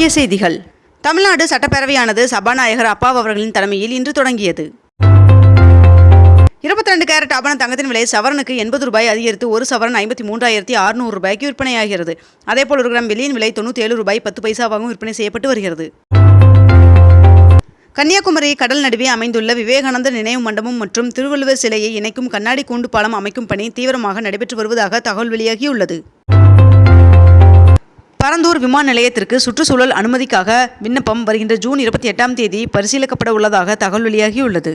முக்கிய செய்திகள். தமிழ்நாடு சட்டப்பேரவையானது சபாநாயகர் அப்பாவு அவர்களின் தலைமையில் இன்று தொடங்கியது. இருபத்தி ரெண்டு கேரட் ஆபண தங்கத்தின் விலை சவரனுக்கு எண்பது ரூபாய் அதிகரித்து ஒரு சவரன் ஐம்பத்தி மூன்றாயிரத்தி அறுநூறு ரூபாய்க்கு விற்பனையாகிறது. அதேபோல் ஒரு கிராம் வெள்ளியின் விலை தொண்ணூற்றி ஏழு ரூபாய் பத்து பைசாவாகவும் விற்பனை செய்யப்பட்டு வருகிறது. கன்னியாகுமரி கடல் நடுவே அமைந்துள்ள விவேகானந்தர் நினைவு மண்டபம் மற்றும் திருவள்ளுவர் சிலையை இணைக்கும் கண்ணாடி கூண்டு பாலம் அமைக்கும் பணி தீவிரமாக நடைபெற்று வருவதாக தகவல் வெளியாகியுள்ளது. பரந்தூர் விமான நிலையத்திற்கு சுற்றுச்சூழல் அனுமதிக்காக விண்ணப்பம் வருகின்ற ஜூன் இருபத்தி எட்டாம் தேதி பரிசீலிக்கப்பட உள்ளதாக தகவல் வெளியாகியுள்ளது.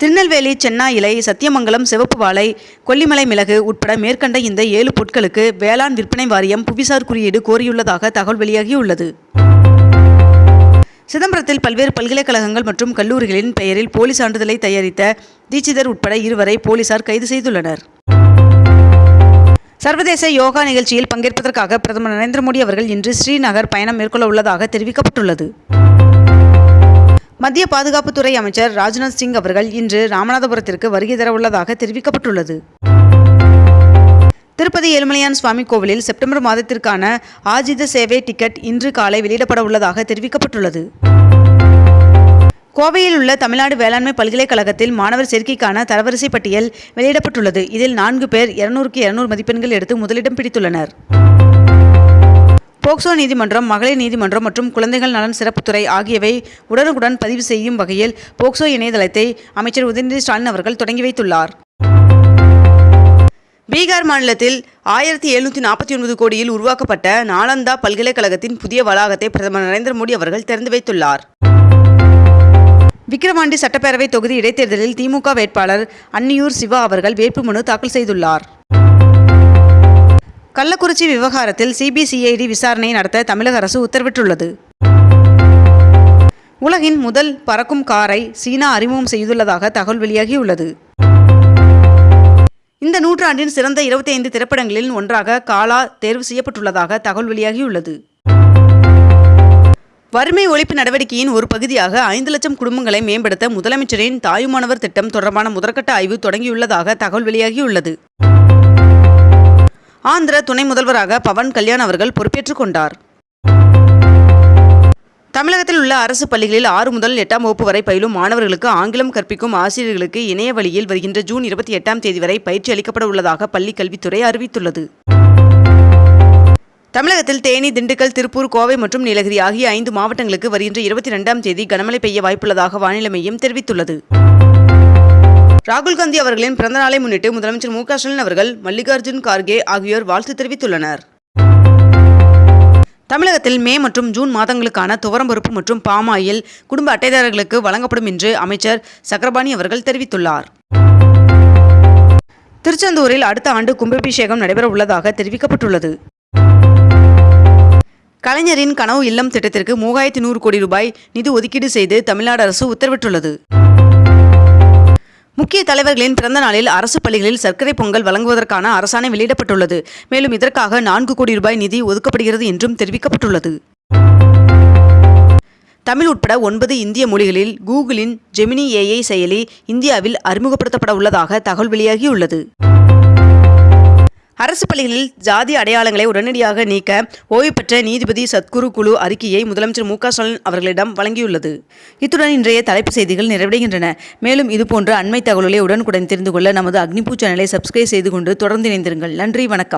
திருநெல்வேலி சென்னா இலை சத்தியமங்கலம் சிவப்பு வாழை கொல்லிமலை மிளகு உட்பட மேற்கண்ட இந்த ஏழு பொருட்களுக்கு வேளாண் விற்பனை வாரியம் புவிசார் குறியீடு கோரியுள்ளதாக தகவல் வெளியாகியுள்ளது. சிதம்பரத்தில் பல்வேறு பல்கலைக்கழகங்கள் மற்றும் கல்லூரிகளின் பெயரில் போலி சான்றிதழை தயாரித்த தீட்சிதர் உட்பட இருவரை போலீசார் கைது செய்துள்ளனர். சர்வதேச யோகா நிகழ்ச்சியில் பங்கேற்பதற்காக பிரதமர் நரேந்திர மோடி அவர்கள் இன்று ஸ்ரீநகர் பயணம் மேற்கொள்ள உள்ளதாக தெரிவிக்கப்பட்டுள்ளது. மத்திய பாதுகாப்புத்துறை அமைச்சர் ராஜ்நாத் சிங் அவர்கள் இன்று ராமநாதபுரத்திற்கு வருகை தர உள்ளதாக தெரிவிக்கப்பட்டுள்ளது. திருப்பதி ஏழுமலையான் சுவாமி கோவிலில் செப்டம்பர் மாதத்திற்கான ஆஜித சேவை டிக்கெட் இன்று காலை வெளியிடப்பட உள்ளதாக தெரிவிக்கப்பட்டுள்ளது. கோவையில் உள்ள தமிழ்நாடு வேளாண்மை பல்கலைக்கழகத்தில் மாணவர் சேர்க்கைக்கான தரவரிசை பட்டியல் வெளியிடப்பட்டுள்ளது. இதில் நான்கு பேர் இருநூறுக்கு இருநூறு மதிப்பெண்கள் எடுத்து முதலிடம் பிடித்துள்ளனர். போக்சோ நீதிமன்றம் மகளிர் நீதிமன்றம் மற்றும் குழந்தைகள் நலன் சிறப்புத்துறை ஆகியவை உடனுக்குடன் பதிவு செய்யும் வகையில் போக்சோ இணையதளத்தை அமைச்சர் உதயநிதி ஸ்டாலின் அவர்கள் தொடங்கி வைத்துள்ளார். பீகார் மாநிலத்தில் ஆயிரத்தி எழுநூற்றி நாற்பத்தி ஒன்பது கோடியில் உருவாக்கப்பட்ட நாலந்தா பல்கலைக்கழகத்தின் புதிய வளாகத்தை பிரதமர் நரேந்திர மோடி அவர்கள் திறந்து வைத்துள்ளார். விக்கிரவாண்டி சட்டப்பேரவை தொகுதி இடைத்தேர்தலில் திமுக வேட்பாளர் அன்னியூர் சிவா அவர்கள் வேட்புமனு தாக்கல் செய்துள்ளார். கள்ளக்குறிச்சி விவகாரத்தில் சிபிசிஐடி விசாரணை நடத்த தமிழக அரசு உத்தரவிட்டுள்ளது. உலகின் முதல் பறக்கும் காரை சீனா அறிமுகம் செய்துள்ளதாக தகவல் வெளியாகியுள்ளது. இந்த நூற்றாண்டின் சிறந்த இருபத்தி ஐந்து திரைப்படங்களில் ஒன்றாக காலா தேர்வு செய்யப்பட்டுள்ளதாக தகவல் வெளியாகியுள்ளது. வறுமை ஒழிப்பு நடவடிக்கையின் ஒரு பகுதியாக ஐந்து லட்சம் குடும்பங்களை மேம்படுத்த முதலமைச்சரின் தாயுமானவர் திட்டம் தொடர்பான முதற்கட்ட ஆய்வு தொடங்கியுள்ளதாக தகவல் வெளியாகியுள்ளது. ஆந்திர துணை முதல்வராக பவன் கல்யாண் அவர்கள் பொறுப்பேற்றுக் கொண்டார். தமிழகத்தில் உள்ள அரசு பள்ளிகளில் ஆறு முதல் எட்டாம் வகுப்பு வரை பயிலும் மாணவர்களுக்கு ஆங்கிலம் கற்பிக்கும் ஆசிரியர்களுக்கு இணைய வழியில் வருகின்ற ஜூன் இருபத்தி எட்டாம் தேதி வரை பயிற்சி அளிக்கப்பட உள்ளதாக பள்ளிக் கல்வித்துறை அறிவித்துள்ளது. தமிழகத்தில் தேனி திண்டுக்கல் திருப்பூர் கோவை மற்றும் நீலகிரி ஆகிய ஐந்து மாவட்டங்களுக்கு வருகின்ற இருபத்தி ரெண்டாம் தேதி கனமழை பெய்ய வாய்ப்புள்ளதாக வானிலை மையம் தெரிவித்துள்ளது. ராகுல் காந்தி அவர்களின் பிறந்த நாளை முன்னிட்டு முதலமைச்சர் மு க ஸ்டாலின் அவர்கள் மல்லிகார்ஜுன் கார்கே ஆகியோர் வாழ்த்து தெரிவித்துள்ளனர். தமிழகத்தில் மே மற்றும் ஜூன் மாதங்களுக்கான துவரம்பருப்பு மற்றும் பாமாயில் குடும்ப அட்டைதாரர்களுக்கு வழங்கப்படும் என்று அமைச்சர் சக்கரபாணி அவர்கள் தெரிவித்துள்ளார். திருச்செந்தூரில் அடுத்த ஆண்டு கும்பாபிஷேகம் நடைபெற உள்ளதாக தெரிவிக்கப்பட்டுள்ளது. கலைஞரின் கனவு இல்லம் திட்டத்திற்கு மூவாயிரத்தி நூறு கோடி ரூபாய் நிதி ஒதுக்கீடு செய்து தமிழ்நாடு அரசு உத்தரவிட்டுள்ளது. முக்கிய தலைவர்களின் பிறந்த நாளில் அரசு பள்ளிகளில் சர்க்கரை பொங்கல் வழங்குவதற்கான அரசாணை வெளியிடப்பட்டுள்ளது. மேலும் இதற்காக நான்கு கோடி ரூபாய் நிதி ஒதுக்கப்படுகிறது என்றும் தெரிவிக்கப்பட்டுள்ளது. தமிழ் உட்பட ஒன்பது இந்திய மொழிகளில் கூகுளின் ஜெமினி ஏஐ செயலி இந்தியாவில் அறிமுகப்படுத்தப்பட உள்ளதாக தகவல் வெளியாகியுள்ளது. அரசு பள்ளிகளில் ஜாதி அடையாளங்களை உடனடியாக நீக்க ஓய்வு பெற்ற நீதிபதி சத்குரு குழு அறிக்கையை முதலமைச்சர் மு ஸ்டாலின் அவர்களிடம் வழங்கியுள்ளது. இத்துடன் இன்றைய தலைப்பு செய்திகள் நிறைவடைகின்றன. மேலும் இதுபோன்ற அண்மை தகவல்களை உடனுக்குடன் தெரிந்து கொள்ள நமது அக்னிபூ சேனலை சப்ஸ்கிரைப் செய்து கொண்டு தொடர்ந்து இணைந்திருங்கள். நன்றி வணக்கம்.